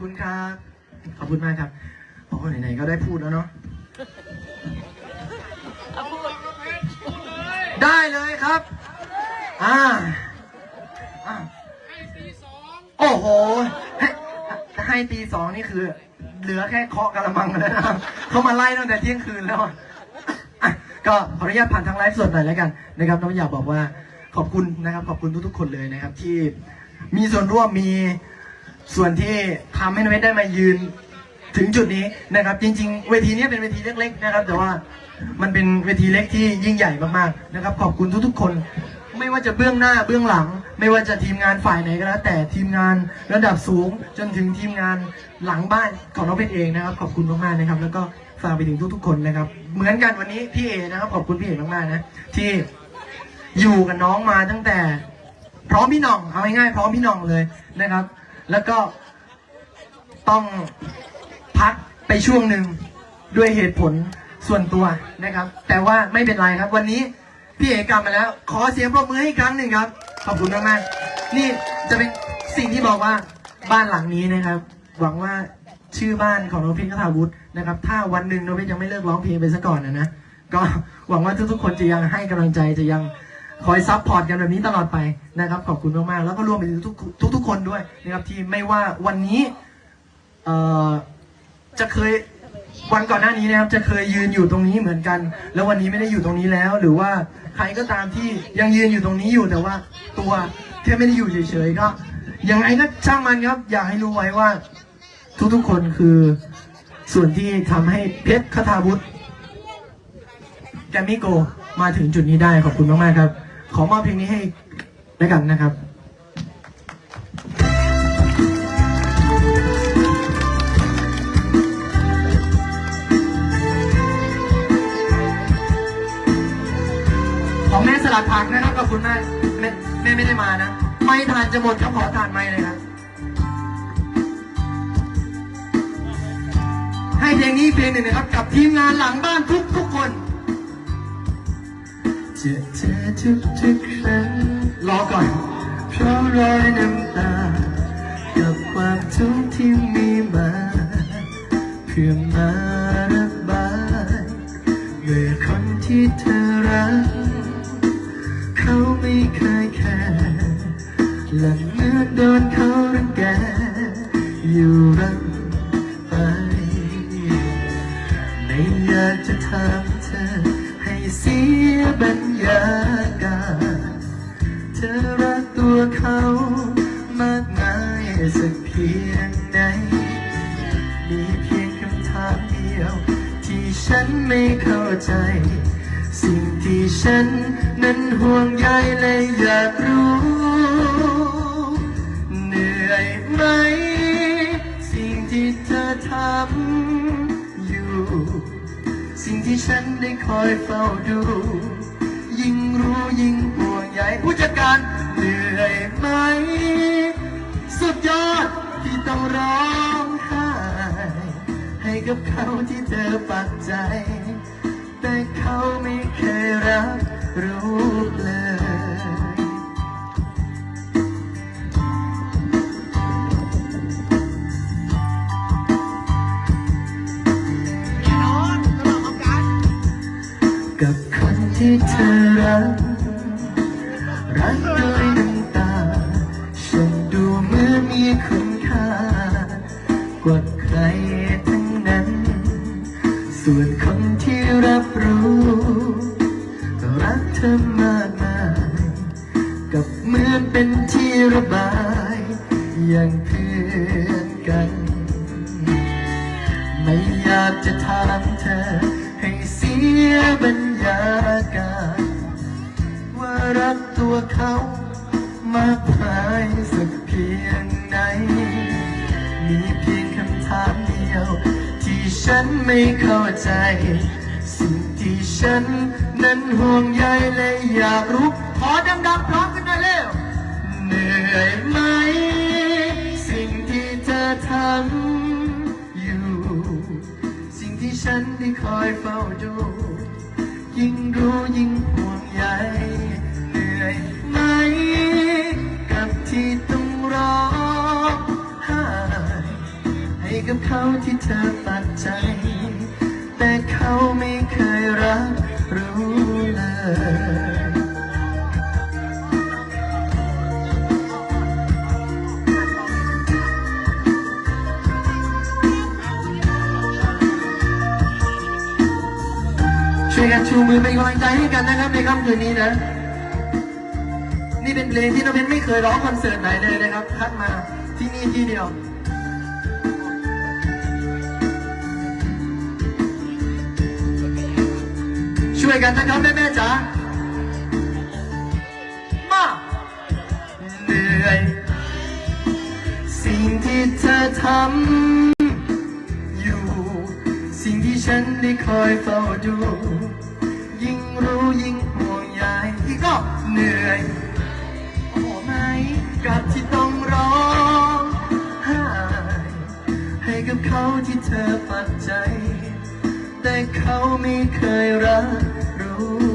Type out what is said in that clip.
คุณครับ ขอบคุณมากครับโอ้โหไหนๆก็ได้พูดแล้วเนาะเอาพูดได้เลยครับ อ่าอ่าโอ้โหให้ให้ตีสองนี่คือ เหลือแค่เคาะกระมังแล้วนะครับเขามาไล่ตั้งแต่เที่ยงคืนแล้วอะอะก็ขออนุญาตผ่านทางไลฟ์สดหน่อยแล้วกันนะครับน้องอยากบอกว่าขอบคุณนะครับ ขอบคุณทุกๆคนเลยนะครับ ที่มีส่วนร่วมมี ส่วนที่ทำให้น้องเวทได้มายืน ถึงจุดนี้นะครับ จริง ๆ เวทีนี้เป็นเวทีเล็กๆนะครับ แต่ว่ามันเป็นเวทีเล็กที่ยิ่งใหญ่มากๆนะครับ ขอบคุณทุกๆคน ไม่ว่าจะเบื้องหน้าเบื้องหลัง ไม่ว่าจะทีมงานฝ่ายไหนก็แล้วแต่ทีมงานระดับสูงจนถึงทีมงานหลังบ้านของน้องเพชรเองนะครับ ขอบคุณมากๆนะครับ แล้วก็ฝากไปถึงทุกๆคนนะครับ เหมือนกันวันนี้พี่เอนะครับ ขอบคุณพี่เอมากๆนะที่อยู่กับน้องมาตั้งแต่ พร้อมพี่น้องเอาง่ายๆพร้อมพี่น้องเลยนะครับ แล้วก็ต้องพักไปช่วงหนึ่งด้วยเหตุผลส่วนตัวนะครับ แต่ว่าไม่เป็นไรครับ วันนี้พี่เอกกลับมาแล้ว ขอเสียงปรบมือให้ครั้งหนึ่งครับ ขอบคุณมากๆนี่จะเป็นสิ่งที่บอกว่าบ้านหลังนี้นะครับ หวังว่าชื่อบ้านของน้องเพชรคาถาวุฒินะครับ ถ้าวันหนึ่งน้องเพชรยังไม่เลิกร้องเพลงไปซะก่อนนะนะก็หวังว่าทุกๆคนจะยังให้กำลังใจจะยัง คอยซัพพอร์ตกันแบบนี้ตลอดไปนะครับขอบคุณมากๆแล้วก็รวมไปถึงทุกทุกคนด้วยนะครับที่ไม่ว่าวันนี้เอ่อจะเคยวันก่อนหน้านี้นะครับจะเคยยืนอยู่ตรงนี้เหมือนกัน แล้ววันนี้ไม่ได้อยู่ตรงนี้แล้ว หรือว่าใครก็ตามที่ยังยืนอยู่ตรงนี้อยู่แต่ว่าตัวแค่ไม่ได้อยู่เฉยๆก็ยังไงก็ช่างมันครับ อยากให้รู้ไว้ว่า ทุกๆคนคือส่วนที่ทำให้เพชรคาถาบุตรแกมมี่โกมาถึงจุดนี้ได้ขอบคุณมากๆครับ ขอมอบเพลงนี้ให้แล้วกันนะครับของแม่สลัดผักนะครับขอบคุณแม่แม่แม่ไม่ได้มานะ ไม่ทานจะหมดครับขอทานไม่เลยครับให้เพลงนี้เพลงหนึ่งนะครับ กับทีมงานหลังบ้านทุกทุกๆคน จอเธอทุกทุกๆครั้งรอก่อน เพราะรอยน้ำตา กับความทุกข์ที่มีมา เพื่อมาระบายเมื่อคนที่เธอรัก เขาไม่เคยแคร์และเมื่อโดนเขารังแก อยู่รังไปไม่อยากจะทำ เสียบรรยากาศ เธอรักตัวเขามากมายสักเพียงไหน มีเพียงคำถามเดียว ที่ฉันไม่เข้าใจ สิ่งที่ฉันนั้นห่วงใยและอยากรู้ เหนื่อยไหม ฉันได้คอยเฝ้าดู ยิ่งรู้ยิ่งห่วงใยผู้จัดการเหนื่อยไหม สุดยอดที่ต้องร้องไห้ให้กับเขาที่เธอปักใจ แต่เขาไม่เคยรับรู้เลย กับคนที่เธอรัก รักด้วยน้ำตา ฉันดูเหมือนมีคุณค่ากว่าใครทั้งนั้น ส่วนคนที่รับรู้ รักเธอมากมายกับเหมือนเป็นที่ระบาย อย่างเพื่อนกัน ไม่อยากจะถามเธอ รักตัวเขามากมายสักเพียงไหน มีเพียงคำถามเดียว ที่ฉันไม่เข้าใจ สิ่งที่ฉันนั้นห่วงใยและอยากรู้ขอดังๆพร้อมกันหน่อยเร็วเหนื่อยไหม สิ่งที่เธอทำอยู่ สิ่งที่ฉันได้คอยเฝ้าดู ยิ่งรู้ยิ่ง อปัดใจแต่เขาไม่เคยรักรู้เลย ช่วยกันชูมือเป็นกำลังใจให้กันนะครับในค่ำคืนนี้นะ นี่เป็นเพลงที่น้องเพชรไม่เคยร้องคอนเสิร์ตไหนเลยนะครับคัดมาที่นี่ที่เดียว ช่วยกันนะครับแม่แม่จ๋ามาเหนื่อย สิ่งที่เธอทำอยู่ สิ่งที่ฉันได้คอยเฝ้าดู ยิ่งรู้ยิ่งห่วงใยอีกก็เหนื่อยโอ้ไหมกับที่ต้องร้องไห้ให้กับเขาที่เธอปัดใจ เขาไม่เคยรับรู้